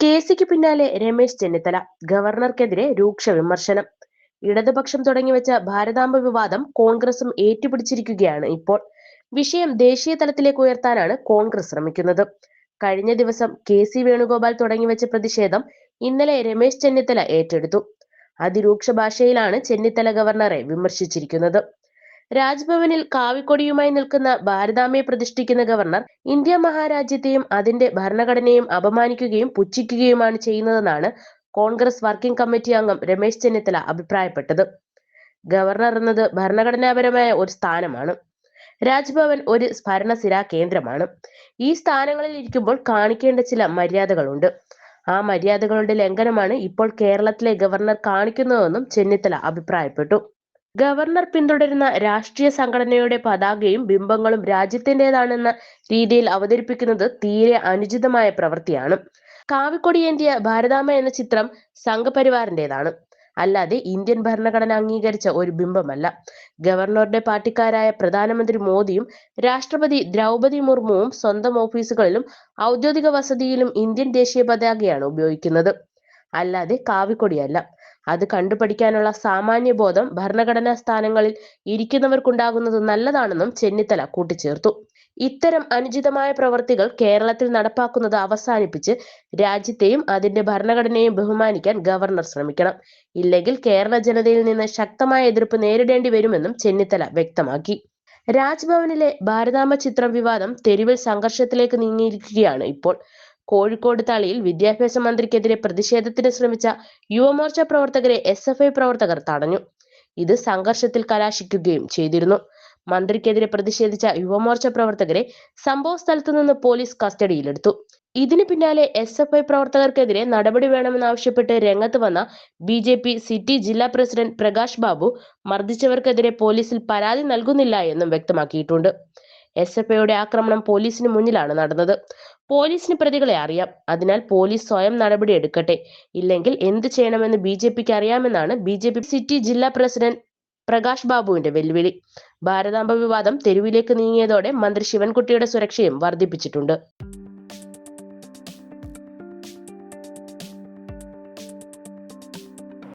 K സിക്ക് പിന്നാലെ രമേശ് ചെന്നിത്തല ഗവർണർക്കെതിരെ രൂക്ഷ വിമർശനം. ഇടതുപക്ഷം തുടങ്ങിവെച്ച ഭാരതാംബ വിവാദം കോൺഗ്രസും ഏറ്റുപിടിച്ചിരിക്കുകയാണ് ഇപ്പോൾ. വിഷയം ദേശീയ തലത്തിലേക്ക് ഉയർത്താനാണ് കോൺഗ്രസ് ശ്രമിക്കുന്നത്. കഴിഞ്ഞ ദിവസം കെ സി വേണുഗോപാൽ തുടങ്ങിവെച്ച പ്രതിഷേധം ഇന്നലെ രമേശ് ചെന്നിത്തല ഏറ്റെടുത്തു. അതിരൂക്ഷ ഭാഷയിലാണ് ചെന്നിത്തല ഗവർണറെ വിമർശിച്ചിരിക്കുന്നത്. രാജ്ഭവനിൽ കാവിക്കൊടിയുമായി നിൽക്കുന്ന ഭാരതാമ്മയെ പ്രതിഷ്ഠിക്കുന്ന ഗവർണർ ഇന്ത്യ മഹാരാജ്യത്തെയും അതിന്റെ ഭരണഘടനയും അപമാനിക്കുകയും പുച്ഛിക്കുകയുമാണ് ചെയ്യുന്നതെന്നാണ് കോൺഗ്രസ് വർക്കിംഗ് കമ്മിറ്റി അംഗം രമേശ് ചെന്നിത്തല അഭിപ്രായപ്പെട്ടത്. ഗവർണർ എന്നത് ഭരണഘടനാപരമായ ഒരു സ്ഥാനമാണ്. രാജ്ഭവൻ ഒരു ഭരണസിരാ കേന്ദ്രമാണ്. ഈ സ്ഥാനങ്ങളിൽ ഇരിക്കുമ്പോൾ കാണിക്കേണ്ട ചില മര്യാദകളുണ്ട്. ആ മര്യാദകളുടെ ലംഘനമാണ് ഇപ്പോൾ കേരളത്തിലെ ഗവർണർ കാണിക്കുന്നതെന്നും ചെന്നിത്തല അഭിപ്രായപ്പെട്ടു. ഗവർണർ പിന്തുടരുന്ന രാഷ്ട്രീയ സംഘടനയുടെ പതാകയും ബിംബങ്ങളും രാജ്യത്തിന്റെതാണെന്ന രീതിയിൽ അവതരിപ്പിക്കുന്നത് തീരെ അനുചിതമായ പ്രവൃത്തിയാണ്. കാവിക്കൊടിയേന്തിയ ഭാരതാമ്മ എന്ന ചിത്രം സംഘപരിവാറിന്റെതാണ്. അല്ലാതെ ഇന്ത്യൻ ഭരണഘടന അംഗീകരിച്ച ഒരു ബിംബമല്ല. ഗവർണറുടെ പാർട്ടിക്കാരായ പ്രധാനമന്ത്രി മോദിയും രാഷ്ട്രപതി ദ്രൗപതി മുർമുവും സ്വന്തം ഓഫീസുകളിലും ഔദ്യോഗിക വസതിയിലും ഇന്ത്യൻ ദേശീയ പതാകയാണ് ഉപയോഗിക്കുന്നത്. അല്ലാതെ കാവിക്കൊടിയല്ല. അത് കണ്ടുപഠിക്കാനുള്ള സാമാന്യ ബോധം ഭരണഘടനാ സ്ഥാനങ്ങളിൽ ഇരിക്കുന്നവർക്കുണ്ടാകുന്നത് നല്ലതാണെന്നും ചെന്നിത്തല കൂട്ടിച്ചേർത്തു. ഇത്തരം അനുചിതമായ പ്രവർത്തികൾ കേരളത്തിൽ നടപ്പാക്കുന്നത് അവസാനിപ്പിച്ച് രാജ്യത്തെയും അതിന്റെ ഭരണഘടനയെയും ബഹുമാനിക്കാൻ ഗവർണർ ശ്രമിക്കണം. ഇല്ലെങ്കിൽ കേരള ജനതയിൽ നിന്ന് ശക്തമായ എതിർപ്പ് നേരിടേണ്ടി വരുമെന്നും ചെന്നിത്തല വ്യക്തമാക്കി. രാജ്ഭവനിലെ ഭാരതാംബ ചിത്രം വിവാദം തെരുവിൽ സംഘർഷത്തിലേക്ക് നീങ്ങിയിരിക്കുകയാണ് ഇപ്പോൾ. കോഴിക്കോട് തളിയിൽ വിദ്യാഭ്യാസ മന്ത്രിക്കെതിരെ പ്രതിഷേധത്തിന് ശ്രമിച്ച യുവമോർച്ച പ്രവർത്തകരെ എസ് എഫ് ഐ പ്രവർത്തകർ തടഞ്ഞു. ഇത് സംഘർഷത്തിൽ കലാശിക്കുകയും ചെയ്തിരുന്നു. മന്ത്രിക്കെതിരെ പ്രതിഷേധിച്ച യുവമോർച്ച പ്രവർത്തകരെ സംഭവ സ്ഥലത്തു നിന്ന് പോലീസ് കസ്റ്റഡിയിലെടുത്തു. ഇതിനു പിന്നാലെ എസ് എഫ് ഐ പ്രവർത്തകർക്കെതിരെ നടപടി വേണമെന്നാവശ്യപ്പെട്ട് രംഗത്ത് വന്ന ബി ജെ പി സിറ്റി ജില്ലാ പ്രസിഡന്റ് പ്രകാശ് ബാബു മർദ്ദിച്ചവർക്കെതിരെ പോലീസിൽ പരാതി നൽകുന്നില്ല എന്നും വ്യക്തമാക്കിയിട്ടുണ്ട്. എസ് എഫ് ഐയുടെ ആക്രമണം പോലീസിന് മുന്നിലാണ് നടന്നത്. പോലീസിന് പ്രതികളെ അറിയാം. അതിനാൽ പോലീസ് സ്വയം നടപടി എടുക്കട്ടെ. ഇല്ലെങ്കിൽ എന്ത് ചെയ്യണമെന്ന് ബി ജെ പിക്ക് അറിയാമെന്നാണ് ബി ജെ പി സിറ്റി ജില്ലാ പ്രസിഡന്റ് പ്രകാശ് ബാബുവിന്റെ വെല്ലുവിളി. ഭാരതാംബ വിവാദം തെരുവിലേക്ക് നീങ്ങിയതോടെ മന്ത്രി ശിവൻകുട്ടിയുടെ സുരക്ഷയും വർദ്ധിപ്പിച്ചിട്ടുണ്ട്.